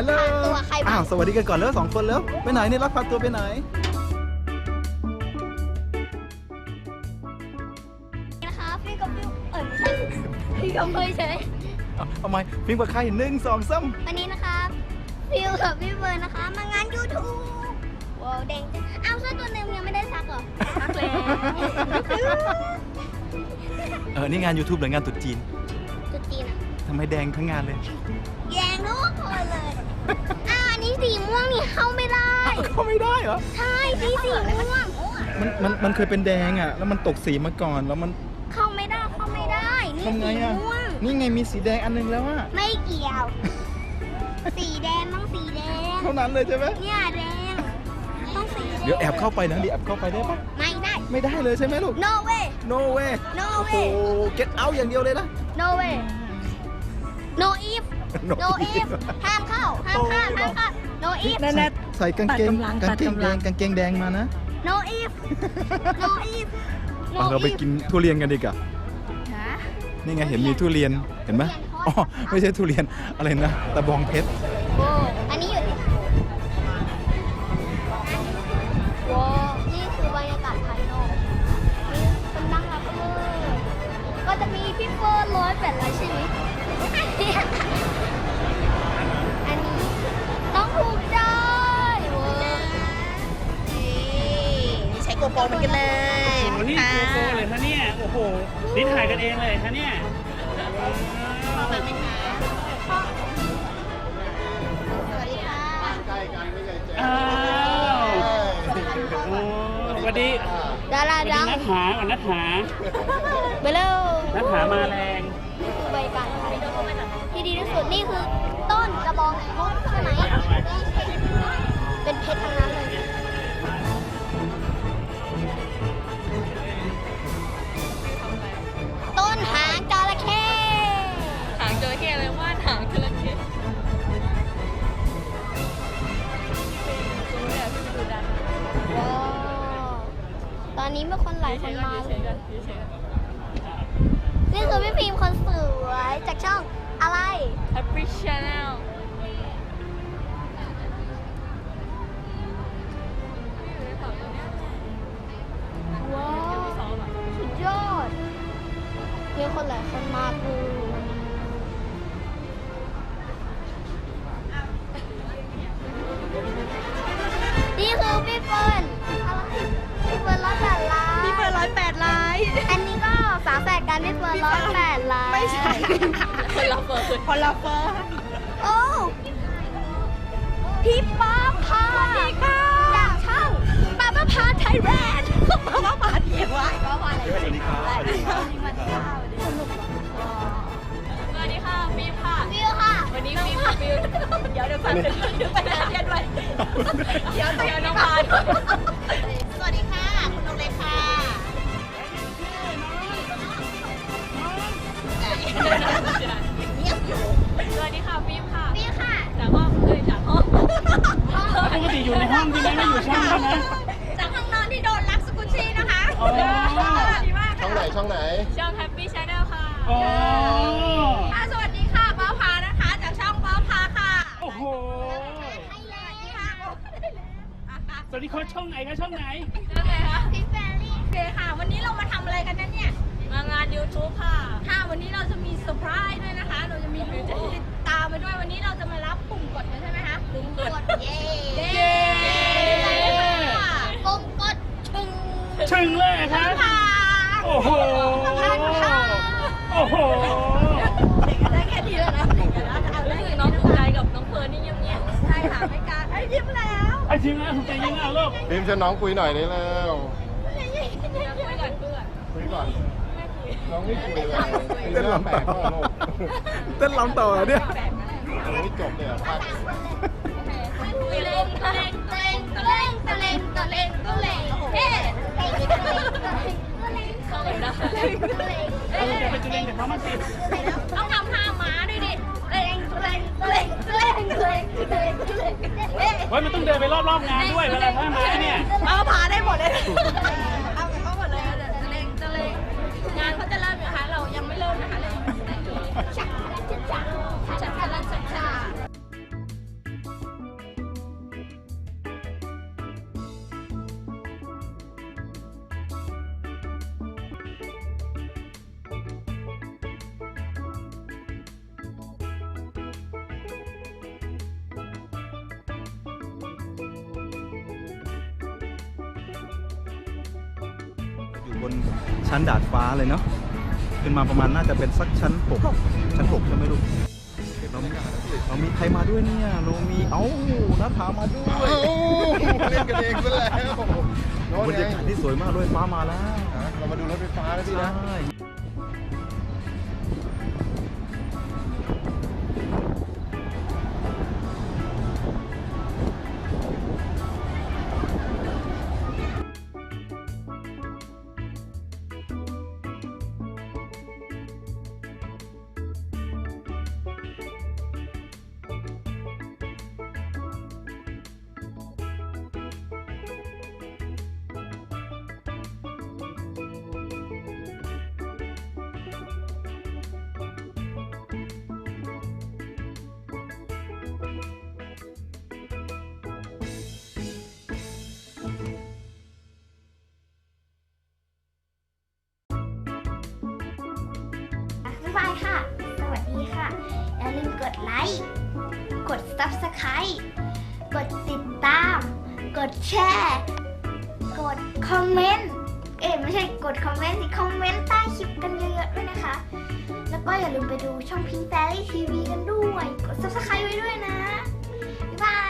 ฮัลโหลตัวใครบ้าง อ้าวสวัสดีกันก่อนแล้วสองคนแล้วไปไหนเนี่ยรักพาตัวไปไหน นะคะพี่กับพี่เออไม่ใช่พี่กับพี่เฉยเอาเอาไหมพิงกับใครหนึ่งสองสามวันนี้นะคะฟิวกับพี่เบิร์นนะคะ มางานยูทูบว้าวแดงจังอ้าวเสื้อตัวหนึงยังไม่ได้ซักเหรอซักแล้วเออนี่งาน YouTube หรืองานตรุ๊จีนจุดจีนอะทำไมแดงทั้งงานเลยแย เข้าไม่ได้เข้าไม่ได้เหรอ ใช่สีสีม่วงมันมันมันเคยเป็นแดงอะ แล้วมันตกสีมาก่อนแล้วมันเข้าไม่ได้เข้าไม่ได้ นี่ทำไงสีอะ ม่วง นี่ไงมีสีแดงอันนึงแล้วอะ ไม่เกี่ยว สีแดงต้องสีแดง เท่านั้นเลยใช่ไหมเนี่ยแดง ต้องสีแดงเดี๋ยวแอบเข้าไปนะเดี๋ยวแอบเข้าไปได้ปะไม่ได้ ไม่ได้เลยใช่ไหมลูก no way no way no โอ้โห way get out อย่างเดียวเลยนะ no way no if no if ห้ามเข้าห้ามเข้าห้ามเข้า no if นั่นแหละใส่กางเกงตัดกำลังกางเกงตัดกำแดลังงกางเกงแดงมานะ no if no if no เอาเราไป if กินทุเรียนกันดีกว่าฮะ นี่ไงเห็นมีทุเรียนเห็นไหมทุเรียนทอดอ๋อไม่ใช่ทุเรียนอะไรนะตะบองเพชร โอ้ โกโปรเหมือนกันเลยโอ้โหนี่โกโก้เลยฮะเนี่ยโอ้โหนี่ถ่ายกันเองเลยฮะเนี่ยสวัสดีค่ะอ้าว โอ้สวัสดีดาราสวัสดีดังนัทหาก่อนนัทหาไปเร็วนัทหามาแรงนี่คือบรรยากาศภายนอกที่ดีที่สุดนี่คือต้นกระบองเพชรใช่ไหม มีคนหลายคนมาเลยนี่คือพี่พิมพ์คนสวยจากช่องอะไรแฮปปี้ชาแนลว้าว สุดยอดมีคนหลายคนมากาแฝดกันพี่เฟิร์นร้อยแปดล้านไม่ใช่ คนละเฟิร์นคนละเฟิร์นโอ้พี่ป้าพาจากช่องป้าป้าพาไทยแลนด์ป้าป้าปาเทียวะป้าพาอะไรสวัสดีครับสวัสดีค่ะสนุกเหรอสวัสดีค่ะฟิล์มค่ะวิวค่ะ วันนี้ฟิล์มกับฟิล์มเดี๋ยวเดี๋ยวก่อนเดี๋ยวไปเรียนด้วยเดี๋ยวเดี๋ยวน้องพาด้วย อยู่ในห้องใช่ไหมไม่อยู่ช่องใช่ไหม จากห้องนอนที่โดนลักสกุชชี่นะคะอ๋อสวัสดีมากช่องไหนช่องไหน ช่องแฮปปี้ชาแนลค่ะอ๋อค่ะสวัสดีค่ะป้าพานะคะ จากช่องป้าพาค่ะโอ้โหไทยแลนด์ค่ะสวัสดีครับช่องไหนครับช่องไหนยังไงคะพี่แฟรรี่โอเคค่ะ วันนี้เรามาทำอะไรกันนั้นเนี่ย มางาน YouTube ค่ะ ค่ะวันนี้เราจะมีเซอร์ไพรส์ด้วยนะคะ เราจะมีรูปติดตามมาด้วยวันนี้เราจะมารับปุ่มกดกันใช่ไหมคะ ปุ่มกด เย้ เย้ค่ะ กงกดชึง ชึงเลยครับค่ะโอ้โห โอ้โห ได้แค่นี้แล้วนะเอาได้น้องถูกใจกับน้องเฟิร์นนี่เงียบๆใช่ค่ะไม่กล้าไอ้ยยิ้มแล้วไอ้จริงนะถูกใจยังอะลูกพิมพ์ชวนน้องคุยหน่อยนี่แล้วคุยก่อนเพื่อนคุยก่อน น้องไม่คุยเลยเป็นเรื่องแปลกมากลูกเต้นลำต่อเนี่ยยังไม่จบเลยอะพักตะเลงตะเลงตะเลงตะเลงตะเลงตะเลงตะเลงเฮ้ เขาเลยนะเออจะไปจุล่นกับเขามาสิต้องทำท่าม้าด้วยดิเลงเลงเลงเลงเลงเลงเลงเฮ้ยมันต้องเดินไปรอบๆงานด้วยเวลาท่ามาเนี่ยเอาพาได้หมดเลย บนชั้นดาดฟ้าเลยเนาะขึ้นมาประมาณน่าจะเป็นสักชั้นหกชั้นหกใช่ไหมลูกเรามีเรามีใครมาด้วยเนี่ยเรามีเอ้านัทธามาด้วยเอ้าเล่นกันเองซะแล้วโน่นบรรไงยากาศที่สวยมากด้วยฟ้ามาแล้วอะเรามาดูรถไฟฟ้าแล้วพี่ใช่นะายบายค่ะ สวัสดีค่ะ อย่าลืมกดไลค์ กด subscribe กดติดตาม กดแชร์ กดคอมเมนต์ เอ้ยไม่ใช่กดคอมเมนต์สิ คอมเมนต์ใต้คลิปกันเยอะๆด้วยนะคะ แล้วก็อย่าลืมไปดูช่องพิงแฟรี่ทีวีกันด้วย กด subscribe ไว้ด้วยนะ บ๊ายบาย